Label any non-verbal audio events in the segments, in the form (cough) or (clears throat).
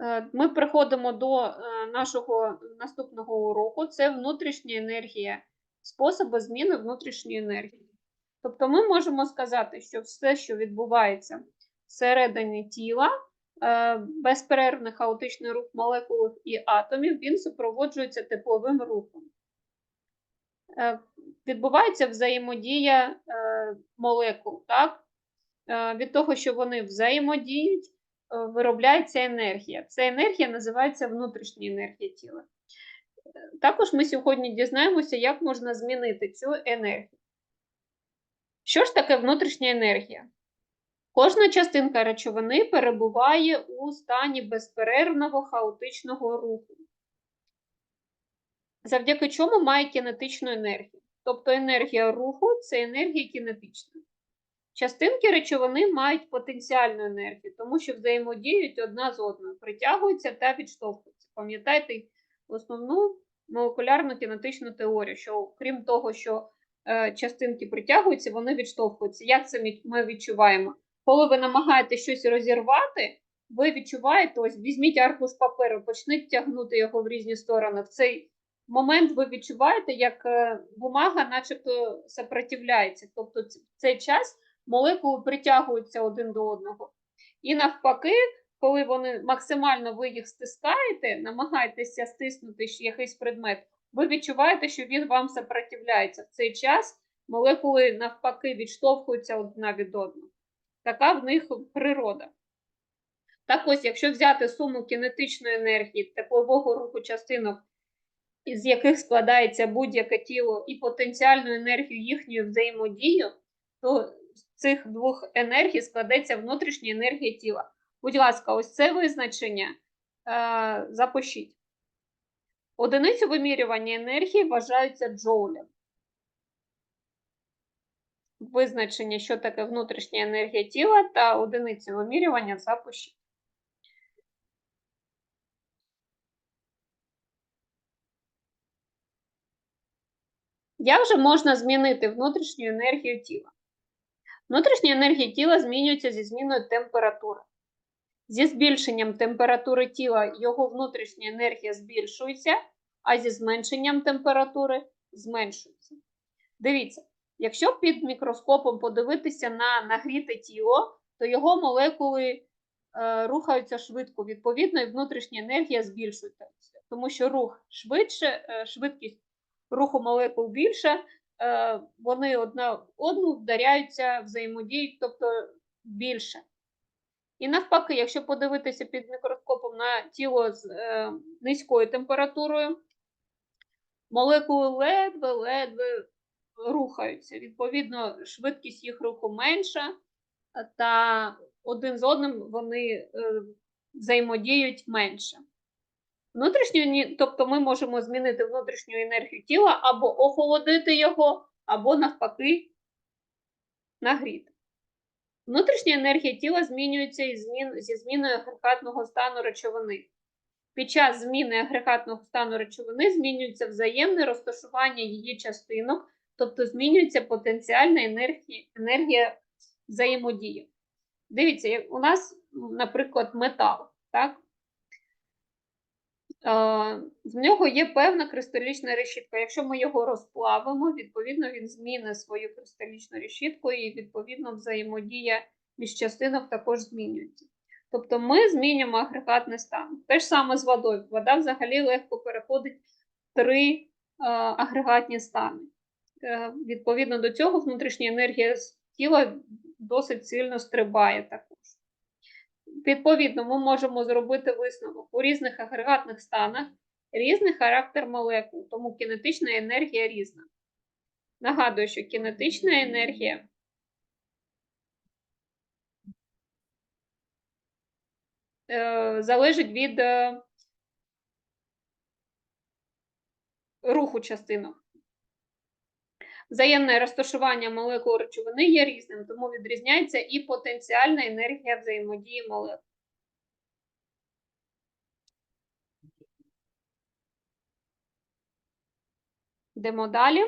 Е, Ми приходимо до е, нашого наступного уроку. Це внутрішня енергія, способи зміни внутрішньої енергії. Тобто ми можемо сказати, що все, що відбувається всередині тіла, е, безперервний хаотичний рух молекул і атомів, він супроводжується тепловим рухом. Відбувається взаємодія молекул. Так? Від того, що вони взаємодіють, виробляється енергія. Ця енергія називається внутрішня енергія тіла. Також ми сьогодні дізнаємося, як можна змінити цю енергію. Що ж таке внутрішня енергія? Кожна частинка речовини перебуває у стані безперервного хаотичного руху, завдяки чому має кінетичну енергію. Тобто енергія руху це енергія кінетична. Частинки речовини мають потенціальну енергію, тому що взаємодіють одна з одною, притягуються та відштовхуються. Пам'ятайте основну молекулярну кінетичну теорію, що крім того, що е, частинки притягуються, вони відштовхуються. Як це ми- відчуваємо? Коли ви намагаєтесь щось розірвати, ви відчуваєте, ось візьміть аркуш паперу, почніть тягнути його в різні сторони. В цей момент ви відчуваєте, як е, бумага начебто сопротивляється. Тобто цей час молекули притягуються один до одного. І навпаки, коли вони максимально ви їх стискаєте, намагаєтеся стиснути якийсь предмет, ви відчуваєте, що він вам сопротивляється. В цей час молекули навпаки відштовхуються одна від одного. Така в них природа. Так ось, якщо взяти суму кінетичної енергії, теплового руху частинок, із яких складається будь-яке тіло, і потенціальну енергію їхньої взаємодії, то з цих двох енергій складеться внутрішня енергія тіла. Будь ласка, ось це визначення е, запишіть. Одиницю вимірювання енергії вважаються джоулем. Визначення, що таке внутрішня енергія тіла, та одиницю вимірювання запишіть. Як же можна змінити внутрішню енергію тіла? Внутрішня енергія тіла змінюється зі зміною температури. Зі збільшенням температури тіла його внутрішня енергія збільшується, а зі зменшенням температури зменшується. Дивіться, якщо під мікроскопом подивитися на нагріте тіло, то його молекули е, рухаються швидко. Відповідно, і внутрішня енергія збільшується, тому що рух швидше, е, швидкість руху молекул більше, е, вони одна одну вдаряються, взаємодіють, тобто більше. І навпаки, якщо подивитися під мікроскопом на тіло з е, низькою температурою, молекули ледве-ледве рухаються. Відповідно, швидкість їх руху менша, та один з одним вони е, взаємодіють менше. Внутрішню, тобто ми можемо змінити внутрішню енергію тіла або охолодити його, або навпаки нагріти. Внутрішня енергія тіла змінюється зі зміною агрегатного стану речовини. Під час зміни агрегатного стану речовини змінюється взаємне розташування її частинок, тобто змінюється потенціальна енергія, енергія взаємодії. Дивіться, у нас, наприклад, метал. Так? В нього є певна кристалічна решітка. Якщо ми його розплавимо, відповідно він змінить свою кристалічну решітку і відповідно взаємодія між частинок також змінюється. Тобто ми змінюємо агрегатний стан. Те ж саме з водою. Вода взагалі легко переходить три агрегатні стани. Е, відповідно до цього внутрішня енергія тіла досить сильно стрибає також. Відповідно, ми можемо зробити висновок у різних агрегатних станах різний характер молекул, тому кінетична енергія різна. Нагадую, що кінетична енергія е, залежить від е, руху частинок. Взаємне розташування молекул речовини є різним, тому відрізняється і потенціальна енергія взаємодії молекул. Йдемо далі.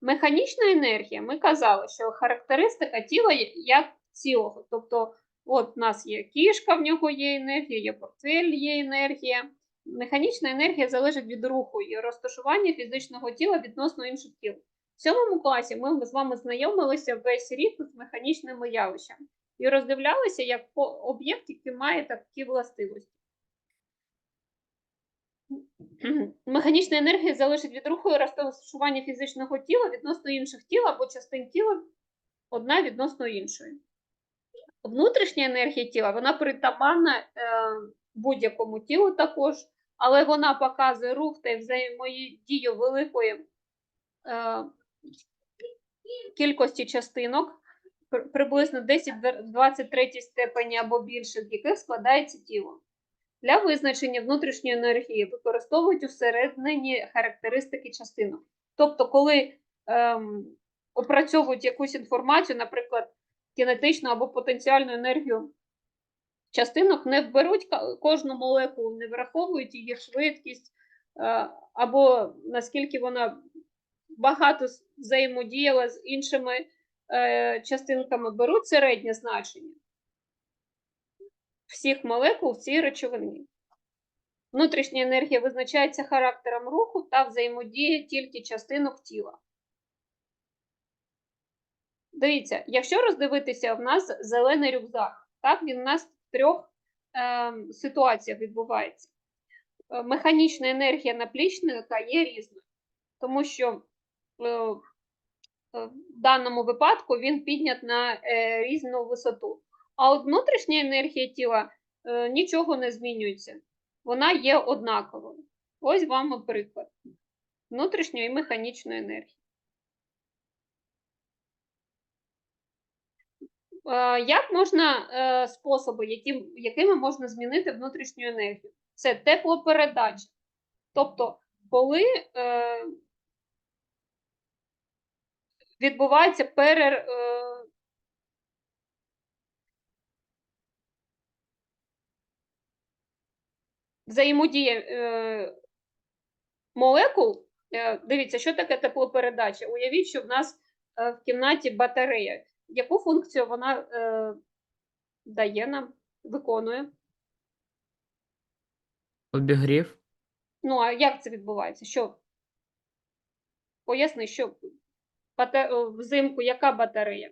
Механічна енергія. Ми казали, що характеристика тіла як цілого. Тобто От в нас є кішка, в нього є енергія, є портфель, є енергія. Механічна енергія залежить від руху і розташування фізичного тіла відносно інших тіл. В сьомому класі ми з вами знайомилися весь рік з механічними явищами і роздивлялися як об'єкт, який має такі властивості. (clears throat) Механічна енергія залежить від руху і розташування фізичного тіла відносно інших тіл або частин тіла одна відносно іншої. Внутрішня енергія тіла вона притаманна е, будь-якому тілу також, але вона показує рух та взаємодію великої е, кількості частинок, приблизно 10-23 степені або більше, з яких складається тіло. Для визначення внутрішньої енергії використовують усереднені характеристики частинок. Тобто, коли ем, опрацьовують якусь інформацію, наприклад, кінетичну або потенціальну енергію частинок, не беруть ка- кожну молекулу, не враховують її швидкість, е, або наскільки вона багато взаємодіяла з іншими е, частинками, беруть середнє значення всіх молекул в цій речовині. Внутрішня енергія визначається характером руху та взаємодії тільки частинок тіла. Дивіться, якщо роздивитися, в нас зелений рюкзак. Так, він у нас трьох е, ситуаціях відбувається. Е, Механічна енергія наплічника є різною, тому що е, е, в даному випадку він піднят на е, різну висоту. А от внутрішня енергія тіла е, нічого не змінюється. Вона є однаковою. Ось вам приклад внутрішньої і механічної енергії. Як можна е, способи, яким, якими можна змінити внутрішню енергію? Це теплопередача. Тобто, коли е, відбувається перер, е, взаємодія е, молекул, е, дивіться, що таке теплопередача? Уявіть, що в нас е, в кімнаті батарея. Яку функцію вона е, дає нам, виконує? Обігрів. Ну, а як це відбувається? Що? Поясни, що бата... взимку яка батарея?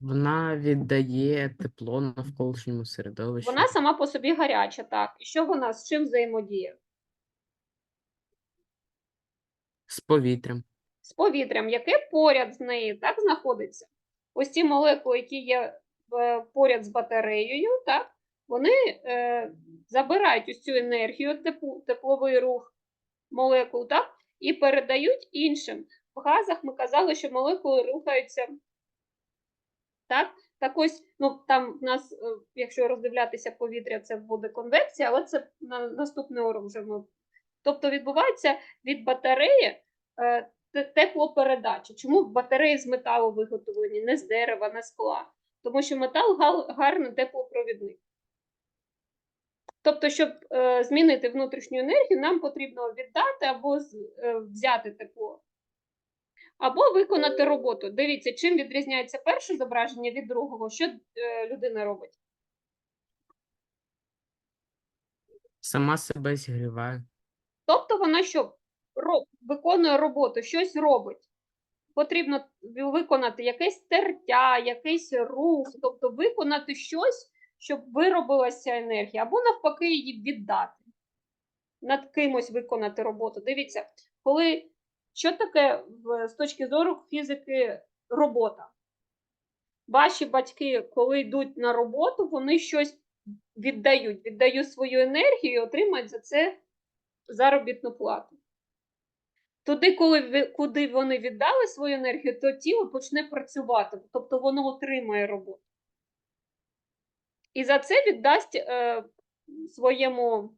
Вона віддає тепло навколишньому середовищу. Вона сама по собі гаряча, так. І що вона з чим взаємодіє? З повітрям. З повітрям, яке поряд з нею так знаходиться. Ось ці молекули, які є е, поряд з батареєю, так, вони е, забирають ось цю енергію, теплу, тепловий рух молекул, так, і передають іншим. В газах ми казали, що молекули рухаються. Так, так ось, ну там в нас, е, якщо роздивлятися повітря, це буде конвекція, але це на наступний урок вже ми. Тобто відбувається від батареї е, те- теплопередача. Чому батареї з металу виготовлені, не з дерева, не з скла? Тому що метал гарний теплопровідник. Тобто, щоб е, змінити внутрішню енергію, нам потрібно віддати або з- е, взяти тепло, або виконати роботу. Дивіться, чим відрізняється перше зображення від другого, що е, людина робить. Сама себе зігріває. Тобто вона що Ро- виконує роботу, щось робить. Потрібно виконати якесь тертя, якийсь рух, тобто виконати щось, щоб виробилася енергія, або навпаки її віддати. Над кимось виконати роботу. Дивіться, коли що таке з точки зору фізики робота? Ваші батьки, коли йдуть на роботу, вони щось віддають, віддають свою енергію і отримають за це заробітну плату. Туди, коли куди вони віддали свою енергію, то тіло почне працювати, тобто воно отримає роботу. І за це віддасть е, своєму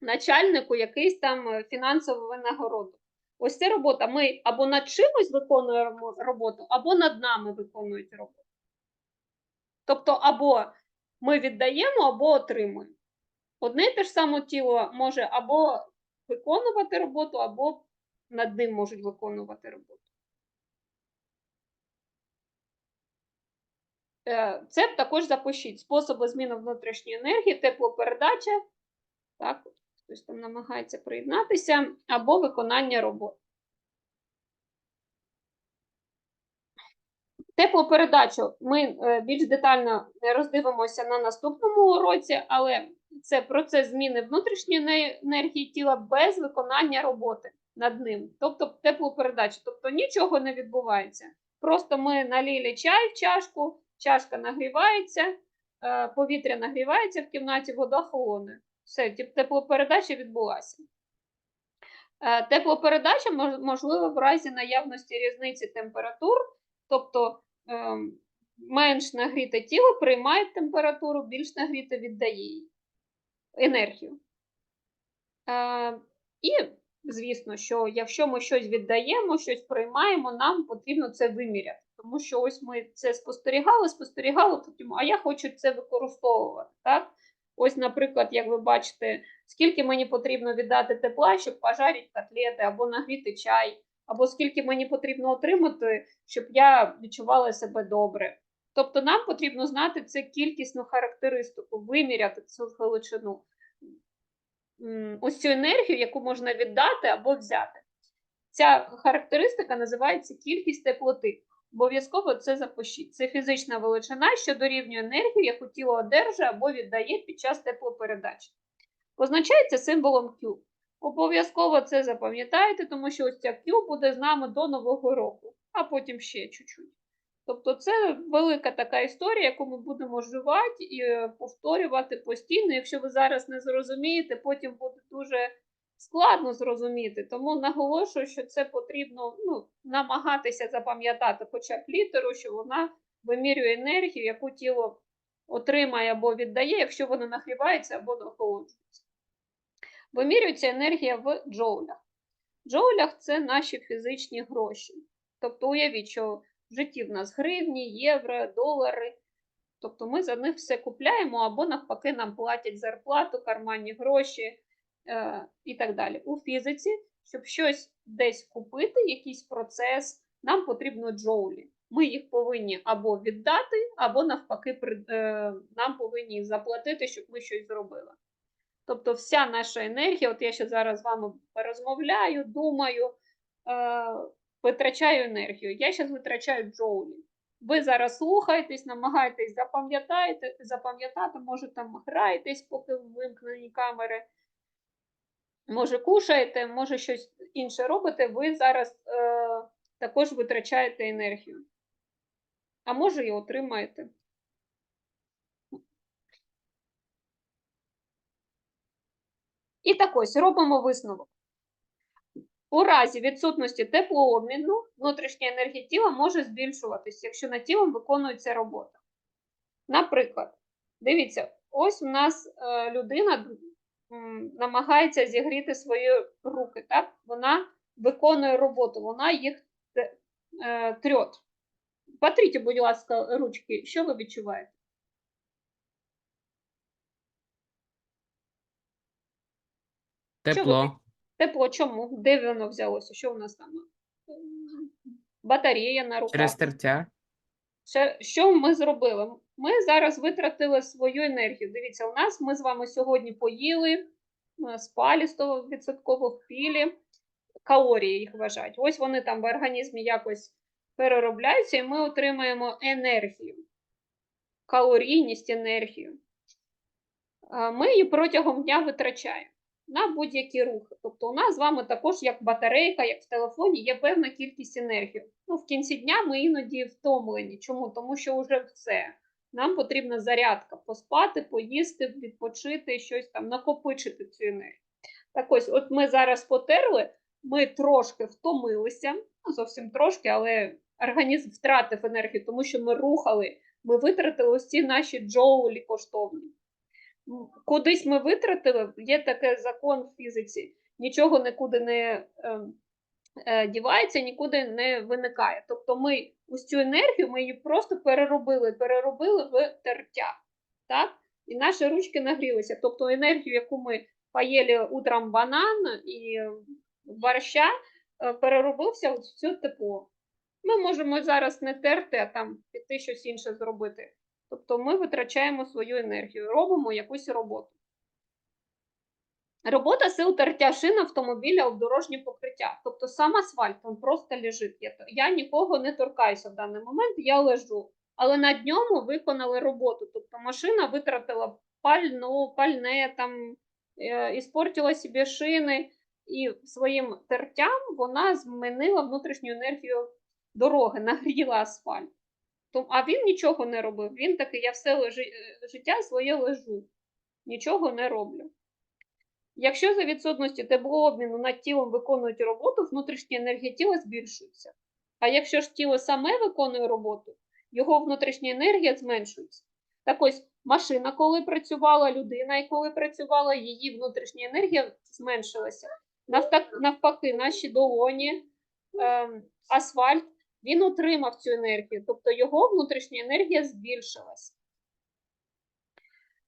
начальнику якийсь там е, фінансову винагороду. Ось це робота. Ми або над чимось виконуємо роботу, або над нами виконують роботу. Тобто, або ми віддаємо, або отримуємо. Одне і те ж саме тіло може або виконувати роботу, або над ним можуть виконувати роботу. Е, Це також запишіть способи зміни внутрішньої енергії, теплопередача, так, хтось там намагається приєднатися, або виконання роботи. Теплопередачу ми е, більш детально роздивимося на наступному уроці, але це процес зміни внутрішньої енергії тіла без виконання роботи над ним, тобто теплопередача. Тобто нічого не відбувається. Просто ми налили чай в чашку, чашка нагрівається, е, повітря нагрівається в кімнаті, вода холоне. Все, теплопередача відбулася. Е, Теплопередача мож- можлива в разі наявності різниці температур, тобто ем, менш нагріте тіло приймає температуру, більш нагріте віддає їй енергію. Е, і, звісно, що якщо ми щось віддаємо, щось приймаємо, нам потрібно це виміряти. Тому що ось ми це спостерігали, спостерігали, потім, а я хочу це використовувати. Так? Ось, наприклад, як ви бачите, скільки мені потрібно віддати тепла, щоб пожарити котлети або нагріти чай, або скільки мені потрібно отримати, щоб я відчувала себе добре. Тобто нам потрібно знати це кількісну характеристику, виміряти цю величину. Ось цю енергію, яку можна віддати або взяти. Ця характеристика називається кількість теплоти. Обов'язково це запишіть. Це фізична величина, що дорівнює енергію, яку тіло одержує або віддає під час теплопередачі. Позначається символом Q. Обов'язково це запам'ятайте, тому що ось ця Q буде з нами до Нового року, а потім ще чуть-чуть. Тобто це велика така історія, яку ми будемо вживати і е, повторювати постійно. Якщо ви зараз не зрозумієте, потім буде дуже складно зрозуміти. Тому наголошую, що це потрібно ну, намагатися запам'ятати хоча б літеру, що вона вимірює енергію, яку тіло отримає або віддає, якщо вона нагрівається або охолоджується. Вимірюється енергія в джоулях. В джоулях це наші фізичні гроші. Тобто уявіть, що в житті в нас гривні, євро, долари. Тобто ми за них все купляємо, або навпаки, нам платять зарплату, карманні гроші е, і так далі. У фізиці, щоб щось десь купити, якийсь процес, нам потрібно джоулі. Ми їх повинні або віддати, або навпаки, е, нам повинні заплатити, щоб ми щось зробили. Тобто, вся наша енергія, от я ще зараз з вами розмовляю, думаю, е, витрачаю енергію. Я зараз витрачаю джоулі. Ви зараз слухаєтесь, намагаєтесь запам'ятати, запам'ятати, може там граєтесь, поки вимкнені камери. Може, кушаєте, може щось інше робите, ви зараз е, також витрачаєте енергію. А може і отримаєте. І так ось робимо висновок. У разі відсутності теплообміну внутрішня енергія тіла може збільшуватися, якщо над тілом виконується робота. Наприклад, дивіться, ось у нас е, людина намагається зігріти свої руки. Так? Вона виконує роботу, вона їх те- е, трьот. Потріть, будь ласка, ручки, що ви відчуваєте? Тепло. Тепло чому? Де воно взялося? Що у нас там? Батарея на руках. Через тертя. Що ми зробили? Ми зараз витратили свою енергію. Дивіться, у нас ми з вами сьогодні поїли, е, спалі 100% впілі, калорії їх вважають. Ось вони там в організмі якось переробляються, і ми отримаємо енергію, калорійність, енергію. Ми її протягом дня витрачаємо на будь-які рухи. Тобто у нас з вами також, як батарейка, як в телефоні, є певна кількість енергії. Ну, в кінці дня ми іноді втомлені. Чому? Тому що вже все. Нам потрібна зарядка, поспати, поїсти, відпочити, щось там, накопичити цю енергію. Так ось, от ми зараз потерли, ми трошки втомилися, ну, зовсім трошки, але організм втратив енергію, тому що ми рухали, ми витратили ось ці наші джоулі коштовні. Кудись ми витратили, є такий закон в фізиці, нічого нікуди не ем, е, дівається, нікуди не виникає. Тобто ми ось цю енергію ми її просто переробили, переробили в тертя. Так? І наші ручки нагрілися. Тобто енергію, яку ми поїли утром банан і борща, е, переробився в цю тепло. Ми можемо зараз не терти, а там піти щось інше зробити. Тобто ми витрачаємо свою енергію, робимо якусь роботу. Робота сил тертя шин автомобіля об дорожнє покриття. Тобто сам асфальт, він просто лежить. Я, я нікого не торкаюся в даний момент, я лежу. Але над ньому виконали роботу. Тобто машина витратила пальну, пальне, там, е, іспортила собі шини, і своїм тертям вона змінила внутрішню енергію дороги, (laughs) нагріла асфальт. А він нічого не робив. Він такий, я все е, життя своє лежу, нічого не роблю. Якщо за відсутності теплообміну над тілом виконують роботу, внутрішня енергія тіла збільшується. А якщо ж тіло саме виконує роботу, його внутрішня енергія зменшується. Так ось машина, коли працювала, людина, і коли працювала, її внутрішня енергія зменшилася. Навпаки, наші долоні, ем, асфальт, він утримав цю енергію, тобто його внутрішня енергія збільшилась.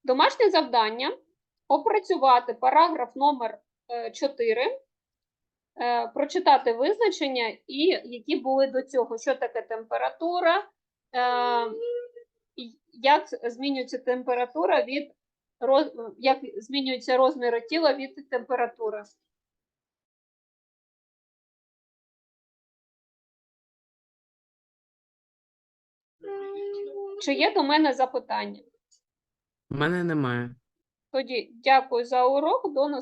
Домашнє завдання опрацювати параграф номер 4, прочитати визначення і які були до цього, що таке температура, е, як змінюється температура від як змінюються розміри тіла від температури. Чи є до мене запитання? У мене немає. Тоді дякую за урок. До наступного.